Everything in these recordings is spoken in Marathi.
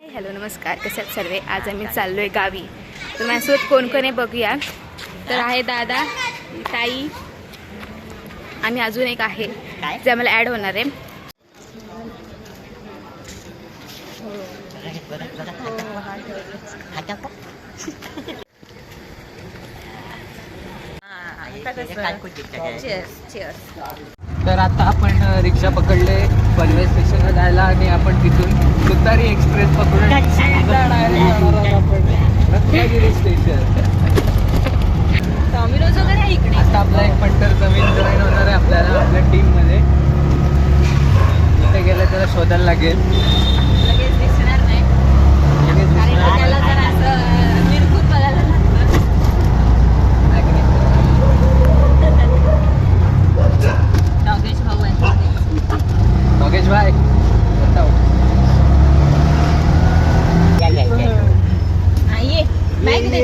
हॅलो नमस्कार. कसे आहेत सर्वे? आज आम्ही चाललो आहे गावी. तर माझ्यासोबत कोण कोण आहे बघूया. तर आहे दादा ताई आणि अजून एक आहे जे आम्हाला ॲड होणार आहे. तर आता आपण रिक्षा पकडले पनवेल स्टेशनला जायला आणि आपण तिथून तुतारी एक्सप्रेस पकडून रत्नागिरी स्टेशन डॉमिनोज वगैरे आहे इकडे? आता आपला एक पंटर जमीन जॉईन होणार आहे आपल्याला आपल्या टीममध्ये इथे गेलं त्याला शोधायला लागेल. लगेच दिसणार नाही. लगेच कारण दिसणार की त्याला जरा असं निरखून बघायला लागतं नाही की नाही? डॉगेश भाऊ आहे भाई बताओ ये बॅग दे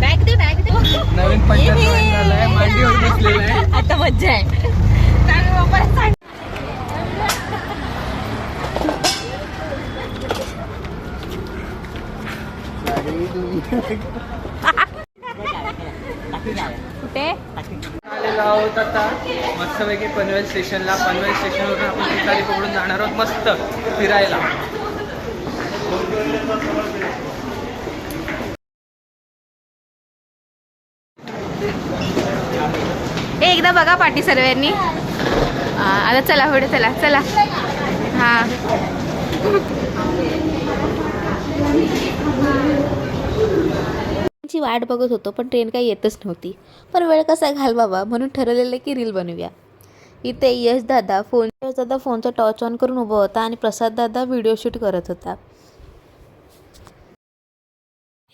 बॅग दे बॅग दे। नवीन जॉईन झालाय मांडीवर बसलेला आहे. आता मज्जा आहे. सांग बाबा, सांग. कुठे आलेलो आहोत आता. मस्तपैकी पनवेल स्टेशनला पनवेल स्टेशनवरून आपण तिथारी पकडून जाणार आहोत मस्त फिरायला. ए एकदा बघा पाठी सर्वांनी आता चला पुढे चला चला. हा. ट्रेनची वाट बघत होतो पण ट्रेन काही येतच नव्हती. पण वेळ कसा घाल बाबा म्हणून ठरवलेलं की रील बनवूया. इथे यश दादा फोन यश दादा फोनचा टॉर्च ऑन करून उभा होता आणि प्रसाद दादा व्हिडिओ शूट करत होता.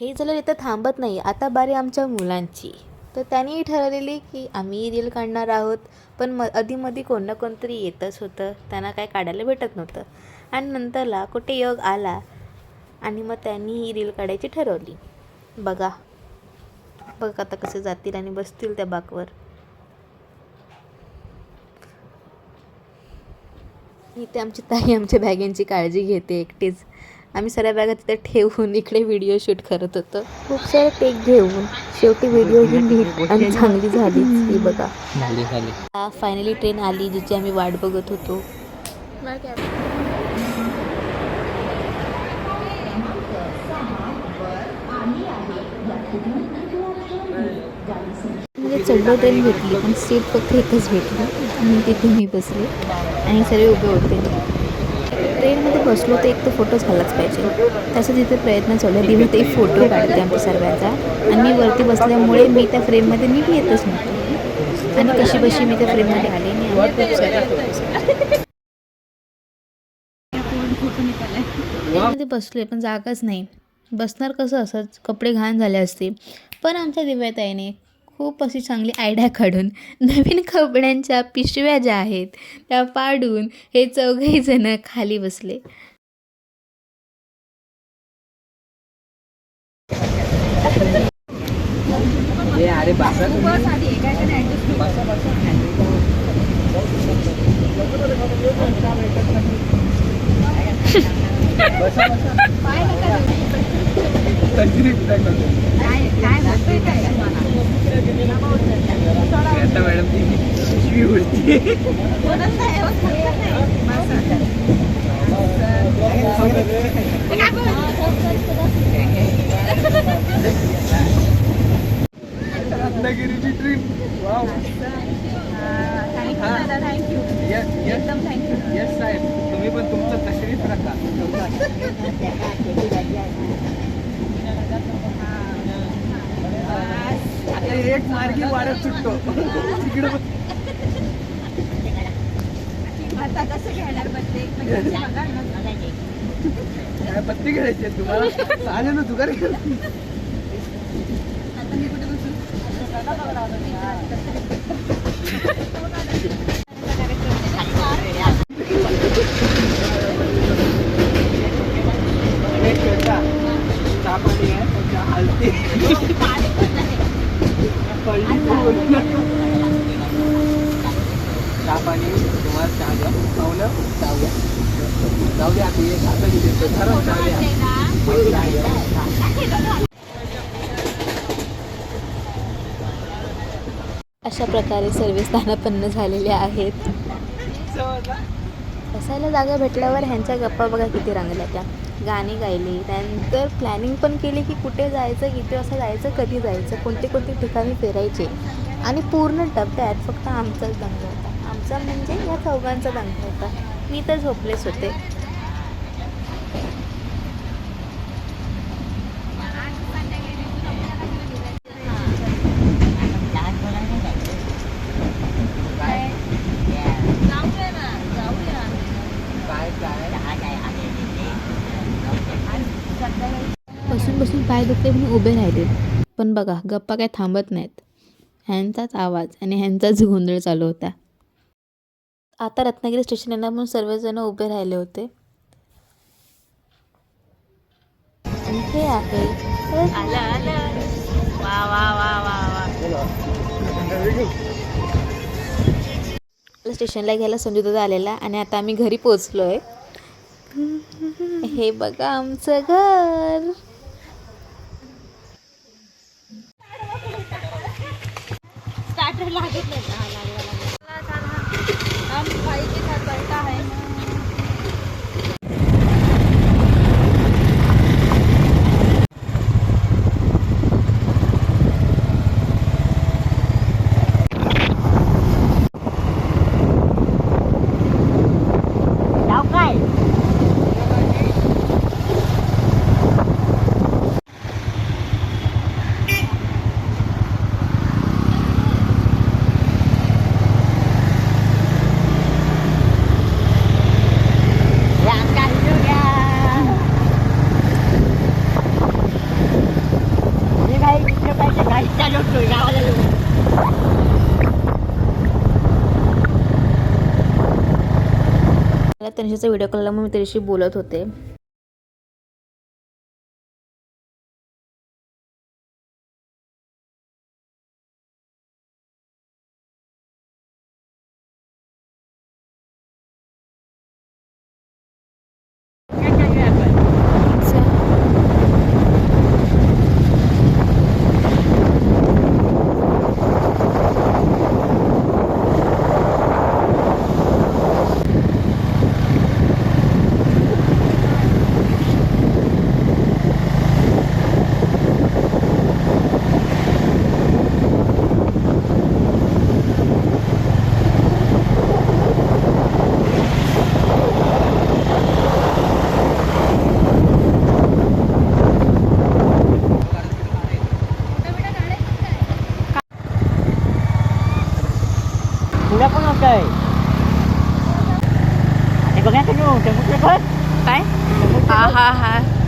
हे झालं इथं थांबत नाही आता बारी आमच्या मुलांची. तर त्यांनी ठरवलेली की आम्ही रील काढणार आहोत पण म अधीमधी कोण ना कोणतरी येतच होतं त्यांना काय काढायला भेटत नव्हतं. आणि नंतरला कुठे योग आला आणि मग त्यांनी ही रील काढायची ठरवली. बघा. बघ आता कसे जातील आणि बसतील त्या बाकवर. इथे आमची ताई आमच्या बॅगांची काळजी घेते एकटीच. आम्ही सगळ्या बॅगा तिथे ठेवून इकडे व्हिडिओ शूट करत होतो. खूप सारे टेक घेऊन शेवटी व्हिडिओ ही नीट आणि चांगली झाली ही बघा. फायनली ट्रेन आली जिची आम्ही वाट बघत होतो म्हणजे चढलो ट्रेन भेटली पण सीट फक्त एकच भेटली. आणि तिथे मी बसले आणि सगळे उभे होते. ट्रेनमध्ये बसलो तर एक तर फोटोच घालाच पाहिजे. त्याचा तिथे प्रयत्न चालू आहे. दिवे ते फोटो काढते आमच्या सर्वांचा. आणि मी वरती बसल्यामुळे मी त्या फ्रेममध्ये नीट येतच नव्हते. आणि कशी बशी मी त्या फ्रेममध्ये आले आणि आम्ही खूप सारे फोटोज ट्रेनमध्ये बसलोय पण जागाच नाही. बसणार कसं असंच कपडे घाण झाले असते पण आमच्या दिव्याताईने खूप अशी चांगली आयडिया काढून नवीन कपड्यांच्या पिशव्या ज्या आहेत त्या पाडून हे चौघही जण खाली बसले. अरे बासा. आता मॅडम ती पिशवी उडती रत्नागिरीची trip wow yes yes yes साहेब. तुम्ही पण तुमचं तशरीफ राखा आता एक मार्गी वाढत सुटतो तिकडे काय पत्ती घ्यायची आहे तुम्हाला? चालेल ना तुकार पाणी आहे हलते. चहा पाणी तुम्हाला चहा जाऊ आता एक आता जाऊ द्या अशा प्रकारे सर्व स्थानपन्न झालेले आहेत. बसायला जागा भेटल्यावर ह्यांच्या गप्पा बघा किती रंगल्या त्या. गाणी गायली. त्यानंतर प्लॅनिंग पण केली की कुठे जायचं किती वाजता जायचं कधी जायचं कोणते कोणते ठिकाणी फिरायचे. आणि पूर्ण डब्यात फक्त आमचाच दंग होता. आमचा म्हणजे या चौघांचा दंग होता. मी तर झोपलेच होते. बसून पाय दुखले म्हणून उभे राहिले पण बघा गप्पा काय थांबत नाहीत. ह्यांचाच आवाज आणि ह्यांचाच गोंधळ चालू होता. आता रत्नागिरी स्टेशन येणार म्हणून सर्वजण उभे राहिले होते. आणि हे आहे स्टेशनला घ्यायला संजू दादा आलेला आणि आता आम्ही घरी पोचलो आहे हे बघा आमचं घर. मला त्यांच्याचा व्हिडिओ कॉलला मग मी त्याच्याशी बोलत होते पुढं पण होतंय ते बघा तू समुद्र बघ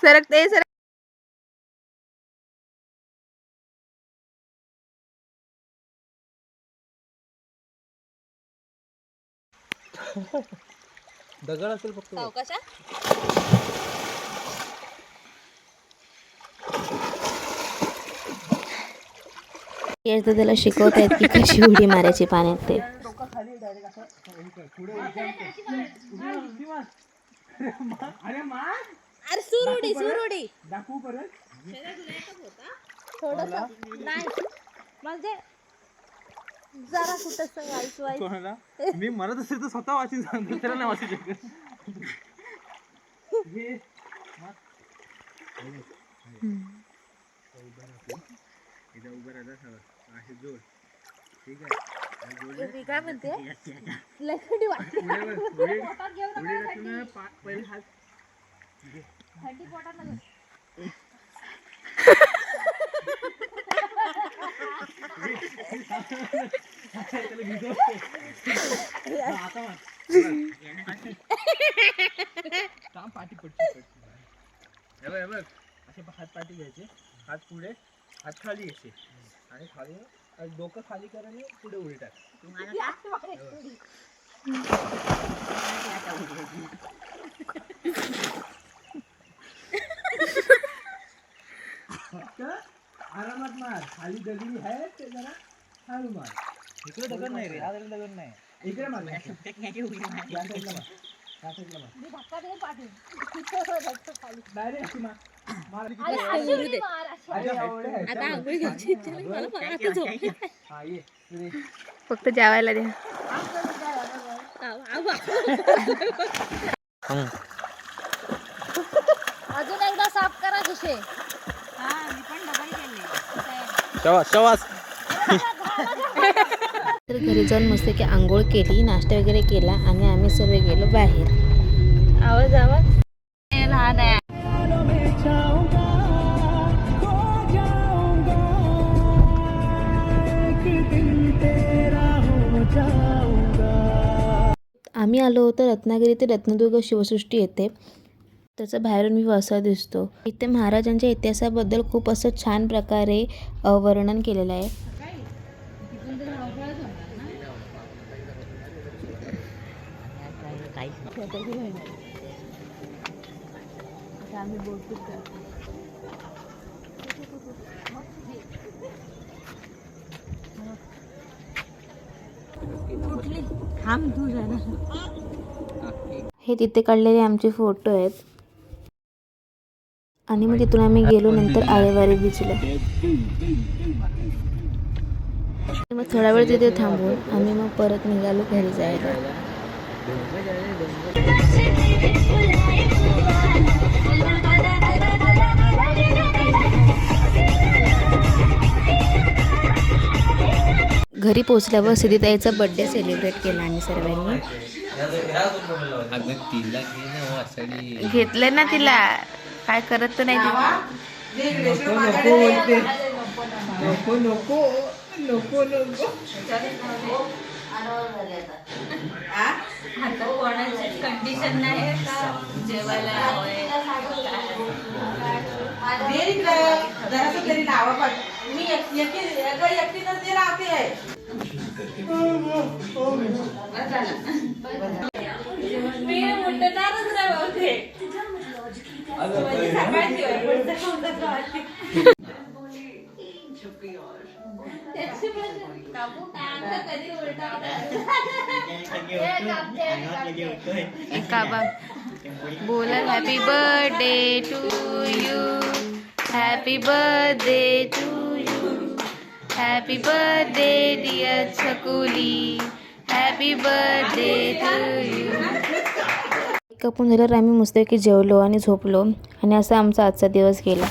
सरक ते सर दगड असेल फक्त. येस तर त्याला शिकवत आहेत की कशी उडी मारायची पाण्यात ते. अरे सुरुडी सुरुडी. दाखवू परत? म्हणजे जरा कुठं वाईट वाईट कोणाला? मी म्हणत असेल तर स्वतः वाचून सांगतो त्याला नाही वाचू शकत. हे. इथं उभं राहता सगळं असे जोड. ठीक आहे. मी काय म्हणते? पा- पहिले हात काम पाठी पडची हे बघ हे बघ. असे हात पाठी घ्यायचे. हात पुढे हात खाली घ्यायचे आणि खाली आणि डोकं खाली करायला पुढे उडी टाक. फक्त आरामात मार खाली दगडी आहे ते जरा हळू मार. इकडे दगड नाही रे हा दगड नाही. इकडे मार. या साईडला मार. या साईडला मार. डायरेक्ट अशी मार. आता आंघोळ घ्यायची मला आता झोप हा. फक्त जेवायला द्या अजून एकदा साफ करा खिशे तर घरी जाऊन मस्त की आंघोळ केली नाश्ता वगैरे केला आणि आम्ही सर्व गेलो बाहेर. आवाज आवाज. लहान आहे. आम्ही आलो होतो रत्नागिरी ते रत्नदुर्ग शिवसृष्टी येथे. त्याचा बाहेरून व्ह्यू असा दिसतो. इथे महाराजांच्या इतिहासाबद्दल खूप असं छान प्रकारे वर्णन केलेलं आहे. हे तिथे काढलेले आमचे फोटो आहेत. आणि मग तिथून आम्ही गेलो नंतर आळेवारे बीचला. मग थोडा वेळ तिथे थांबून आम्ही मग परत निघालो घरी जायला. घरी पोचल्यावर सिद्धीताईचा बड्डे सेलिब्रेट केला आम्ही सर्वांनी. हो घेतलं ना तिला. काय करत तर नाही ती. नको नको बोलते नको. नको नको नको कंडिशन नाही जेवायला जरासं तरी लावा पण मी एक- एकटी एका एकटीनंच ते लावते आहे काबा बोला happy birthday to you happy birthday to you happy birthday dear Chhakuli happy birthday to you कपून झाल्यावर आम्ही मस्तपैकी जेवलो आणि झोपलो. आणि असा आमचा आजचा दिवस गेला.